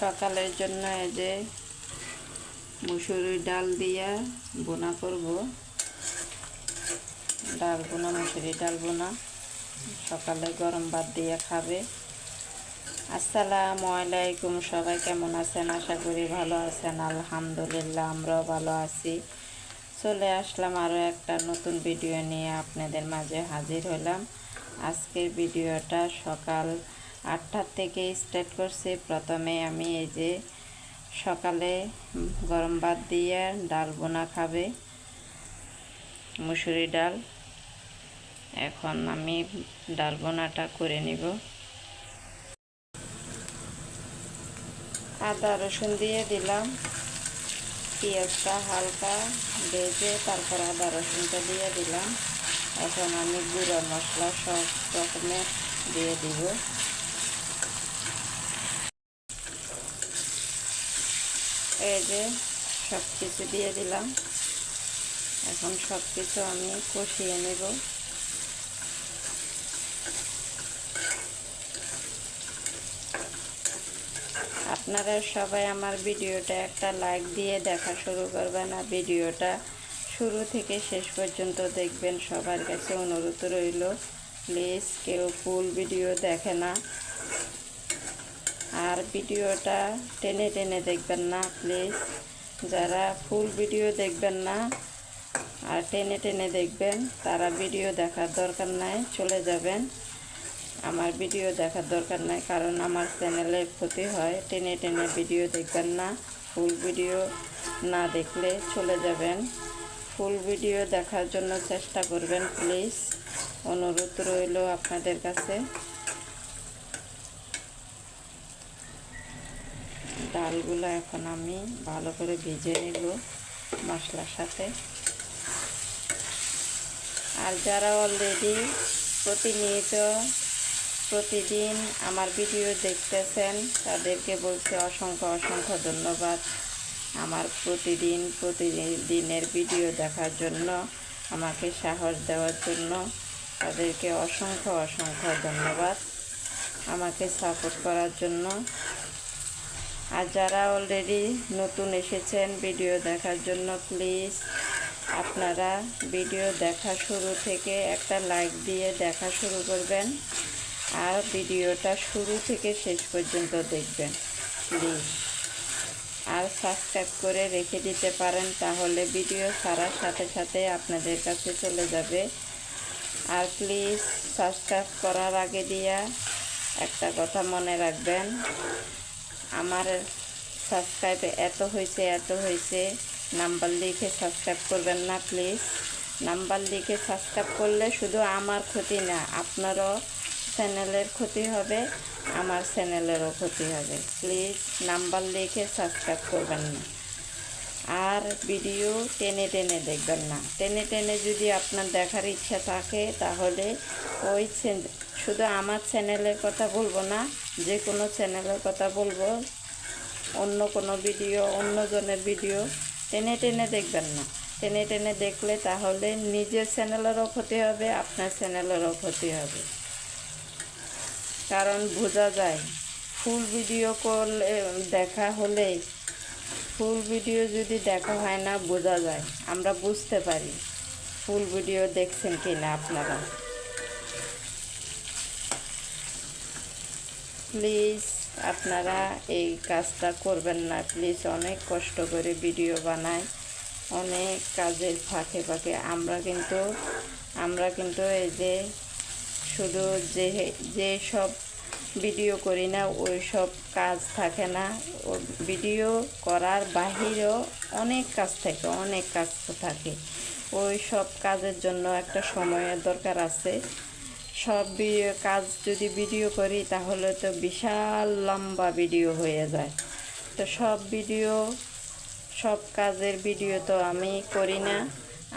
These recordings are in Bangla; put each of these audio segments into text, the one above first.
সকালের জন্য এই যে মুসুরির ডাল দিয়ে বোনা করব। ডাল বোনা মুসুরি ডাল বোনা সকালে গরম ভাত দিয়ে খাবে। আসসালামু আলাইকুম, সবাই কেমন আছেন? আশা করি ভালো আছেন, আলহামদুলিল্লাহ, আমরাও ভালো আছি। চলে আসলাম আরও একটা নতুন ভিডিও নিয়ে, আপনাদের মাঝে হাজির হলাম। আজকের ভিডিওটা সকাল আটটার থেকে স্টার্ট করছি। প্রথমে আমি এই যে সকালে গরম ভাত দিয়ে ডাল বোনা খাবে, মুসুরি ডাল। এখন আমি ডাল বোনাটা করে নিব। আদা, রসুন দিয়ে দিলাম। পেঁয়াজটা হালকা ভেজে তারপর আদা, রসুনটা দিয়ে দিলাম। এখন আমি গুঁড়ো মশলা সব রকমের দিয়ে দিব। এই সব কিছু দিয়ে দিলাম। এখন সব কিছু আমি কষিয়ে নেব। আপনারা সবাই আমার ভিডিওটা একটা লাইক দিয়ে দেখা শুরু করবেন আর ভিডিওটা শুরু থেকে শেষ পর্যন্ত দেখবেন। সবার কাছে অনুরোধ রইল, প্লিজ কেউ ফুল ভিডিও দেখে না। আর ভিডিওটা টেনে টেনে দেখবেন না প্লিজ যারা ফুল ভিডিও দেখবেন না, আর টেনে টেনে দেখবেন, তারা ভিডিও দেখার দরকার নাই, চলে যাবেন। আমার ভিডিও দেখার দরকার নাই, কারণ আমার চ্যানেলের ক্ষতি হয়। টেনে টেনে ভিডিও দেখবেন না ফুল ভিডিও না দেখলে চলে যাবেন। ফুল ভিডিও দেখার জন্য চেষ্টা করবেন প্লিজ অনুরোধ রইল আপনাদের কাছে। ডালগুলো এখন আমি ভালো করে ভেজে নেব মশলার সাথে। আর যারা অলরেডি প্রতিনিয়ত, প্রতিদিন আমার ভিডিও দেখতেছেন, তাদেরকে বলছি অসংখ্য অসংখ্য ধন্যবাদ। আমার প্রতিদিন, প্রতিদিনের ভিডিও দেখার জন্য, আমাকে সাহস দেওয়ার জন্য তাদেরকে অসংখ্য অসংখ্য ধন্যবাদ। আমাকে সাপোর্ট করার জন্য আর যারা অলরেডি নতুন এসেছেন ভিডিও দেখার জন্য প্লিজ আপনারা ভিডিও দেখা শুরু থেকে একটা লাইক দিয়ে দেখা শুরু করবেন আর ভিডিওটা শুরু থেকে শেষ পর্যন্ত দেখবেন প্লিজ আর সাবস্ক্রাইব করে রেখে দিতে পারেন, তাহলে ভিডিও ছাড়ার সাথে সাথে আপনাদের কাছে চলে যাবে। আর প্লিজ সাবস্ক্রাইব করার আগে দিয়া একটা কথা মনে রাখবেন আমার সাবস্ক্রাইব এত হয়েছে এত হয়েছে। নাম্বার লিখে সাবস্ক্রাইব করবেন না প্লিজ নাম্বার লিখে সাবস্ক্রাইব করলে শুধু আমার ক্ষতি না, আপনারও চ্যানেলের ক্ষতি হবে, আমার চ্যানেলেরও ক্ষতি হবে। প্লিজ নাম্বার লিখে সাবস্ক্রাইব করবেন না। আর ভিডিও টেনে টেনে দেখবেন না। টেনে টেনে যদি আপনার দেখার ইচ্ছা থাকে, তাহলে ওই শুধু আমার চ্যানেলের কথা বলব না, যে কোনো চ্যানেলের কথা বলব। অন্য কোনো ভিডিও, অন্যজনের ভিডিও টেনে টেনে দেখবেন না। টেনে টেনে দেখলে তাহলে নিজের চ্যানেলেরও ক্ষতি হবে, আপনার চ্যানেলেরও ক্ষতি হবে। কারণ বোঝা যায়, ফুল ভিডিও করলে দেখা হলে ফুল ভিডিও যদি দেখা হয় না, বোঝা যায়, আমরা বুঝতে পারি। ফুল ভিডিও দেখছেন কি না আপনারা। প্লিজ আপনারা এই কাজটা করবেন না। প্লিজ অনেক কষ্ট করে ভিডিও বানায় অনেক কাজের ফাঁকে ফাঁকে। আমরা কিন্তু আমরা কিন্তু এই যে শুধু যে যে সব ভিডিও করি না, ওই সব কাজ থাকে না। ভিডিও করার বাহিরেও অনেক কাজ থাকে, অনেক কাজ থাকে। ওই সব কাজের জন্য একটা সময়ের দরকার আছে। সব কাজ যদি ভিডিও করি, তাহলে তো বিশাল লম্বা ভিডিও হয়ে যায়। তো সব ভিডিও সব কাজের ভিডিও তো আমি করি না,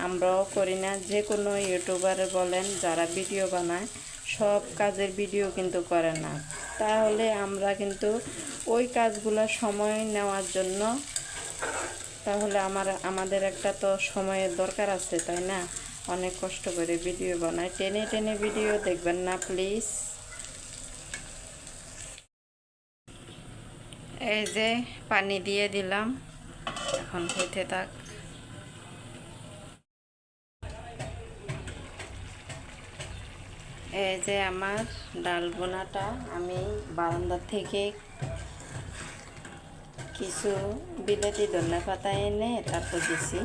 আমরাও করি না। যে কোনো ইউটিউবার বলেন, যারা ভিডিও বানায়, সব কাজের ভিডিও কিন্তু করে না। তাহলে আমরা কিন্তু ওই কাজগুলো সময় নেওয়ার জন্য, তাহলে আমার, আমাদের একটা তো সময়ের দরকার আছে, তাই না? অনেক কষ্ট করে ভিডিও বানায়। টেনে টেনে ভিডিও দেখবেন না, প্লিজ। এই যে পানি দিয়ে দিলাম, এখন হইতে থাক। এই যে আমার ডাল বোনাটা, আমি বারান্দা থেকে কিছু বিলেতি ধনে পাতা এনে তারপর দিছি।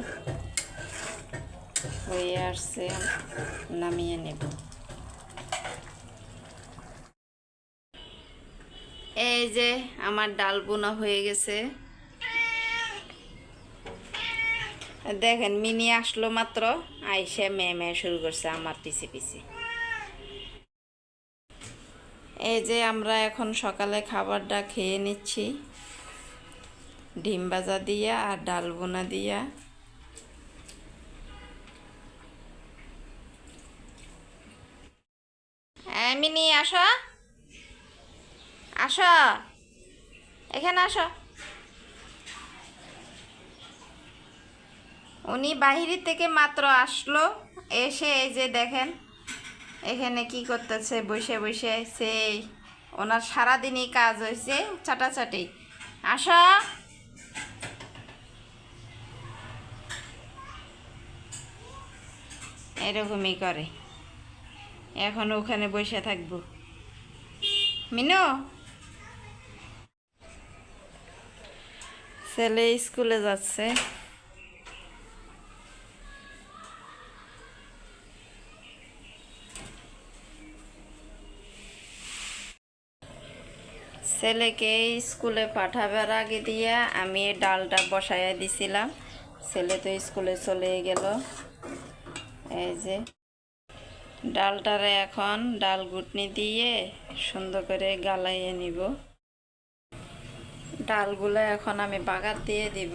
হয়ে আসছে নামিয়ে নেব। এই যে আমার ডাল বোনা হয়ে গেছে। দেখেন, মিনি আসলো মাত্র, আইসে মেয়ে মেয়ে শুরু করছে আমার পিছে পিছে এই যে আমরা এখন সকালে খাবারটা খেয়ে নিচ্ছি। ডিম ভাজা দিয়া আর ডাল বোনা দিয়া হ্যাঁ, মিনি আসো আসো। এখানে আসো। উনি বাহির থেকে মাত্র আসলো, এসে এই যে দেখেন, এখানে কি করতেছে, বসে বসে, সেই ওনার সারাদিনই কাজ হয়েছে, চাটাচাটি। আসো। এরকমই করে। এখন ওখানে বসে থাকব। মিনু? ছেলে স্কুলে যাচ্ছে। ছেলেকে স্কুলে পাঠাবার আগে দিয়ে আমি ডালটা বসাইয়া দিছিলাম। ছেলে তো স্কুলে চলে গেল। এই যে। ডালটারে এখন ডাল গুটনি দিয়ে সুন্দর করে গালাইয়ে নিব। ডালগুলো এখন আমি বাগার দিয়ে দিব।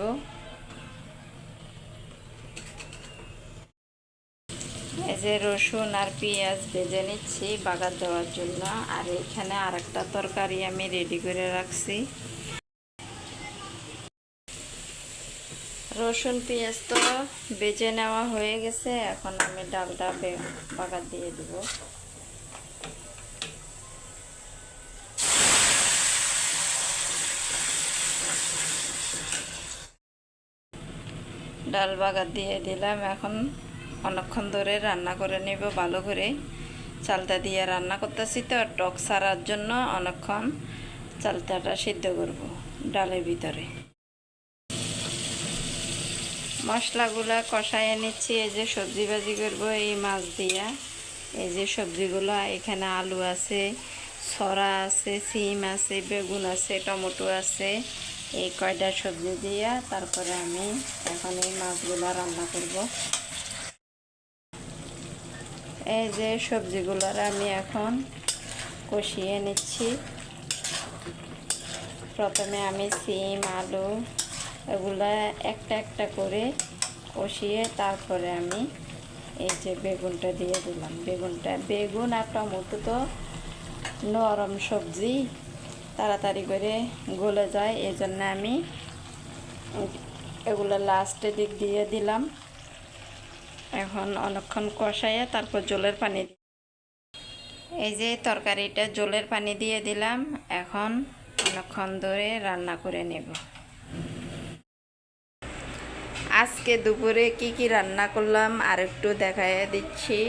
এই যে রসুন আর পেঁয়াজ ভেজে নিচ্ছি বাগার দেওয়ার জন্য। আর এখানে আর একটা তরকারি আমি রেডি করে রাখছি। রসুন, পেঁয়াজ তো বেজে নেওয়া হয়ে গেছে। এখন আমি ডালটা বাগার দিয়ে দিব। ডাল বাগার দিয়ে দিলাম। এখন অনেকক্ষণ ধরে রান্না করে নেব ভালো করে। চালতা দিয়ে রান্না করতেছি তো, টক সারার জন্য অনেকক্ষণ চালতাটা সিদ্ধ করব ডালের ভিতরে। মশলাগুলো কষাইয়ে নিচ্ছি এই যে সবজি ভাজি করব, এই মাছ দিয়া। এই যে সবজিগুলো, এখানে আলু আছে, সরা আছে, সিম আছে, বেগুন আছে, টমেটো আছে। এই কয়টা সবজি দিয়া তারপরে আমি এখন এই মাছগুলো রান্না করব। এই যে সবজিগুলোর আমি এখন কষিয়ে নিচ্ছি। প্রথমে আমি সিম, আলু এগুলা একটা একটা করে কষিয়ে তারপরে আমি এই যে বেগুনটা দিয়ে দিলাম। বেগুনটা, বেগুন আর টমেটো তো নরম সবজি। তাড়াতাড়ি করে গলে যায় এই জন্য আমি এগুলো লাস্টে দিক দিয়ে দিলাম। এখন অনেকক্ষণ কষাইয়ে তারপর জলের পানি এই যে তরকারিটা জলের পানি দিয়ে দিলাম, এখন অনেকক্ষণ ধরে রান্না করে নেব। আজকে দুপুরে কি কি রান্না করলাম আর একটু দেখাই দিচ্ছি।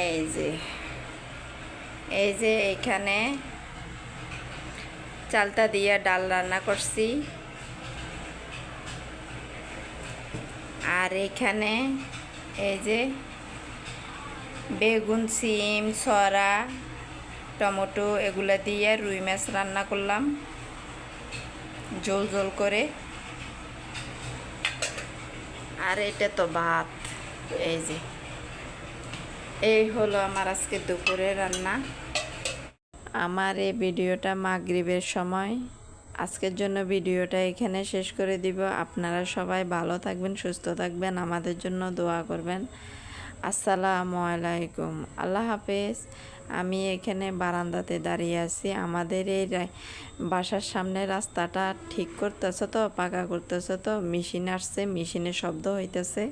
এই যে এই যে এখানে চালতা দিয়ে ডাল রান্না করছি। আর এখানে এই যে বেগুন, সিম সরা টমেটো এগুলো দিয়ে রুই মাছ রান্না করলাম। জল জল করে। আর এটা তো ভাত। এই যে, এই হলো আমার আজকে দুপুরে রান্না। আমার এই ভিডিওটা মাগরিবের সময়। আজকের জন্য ভিডিওটা এখানে শেষ করে দিব। আপনারা সবাই ভালো থাকবেন, সুস্থ থাকবেন, আমাদের জন্য দোয়া করবেন। আসসালামু আলাইকুম। আল্লাহ হাফেজ। আমি এখানে বারান্দাতে দাঁড়িয়ে আছি। আমাদের এই বাসার সামনে রাস্তাটা ঠিক করতেছে তো, পাকা করতেছে তো, মেশিন আসছে, মেশিনের শব্দ হইতেছে।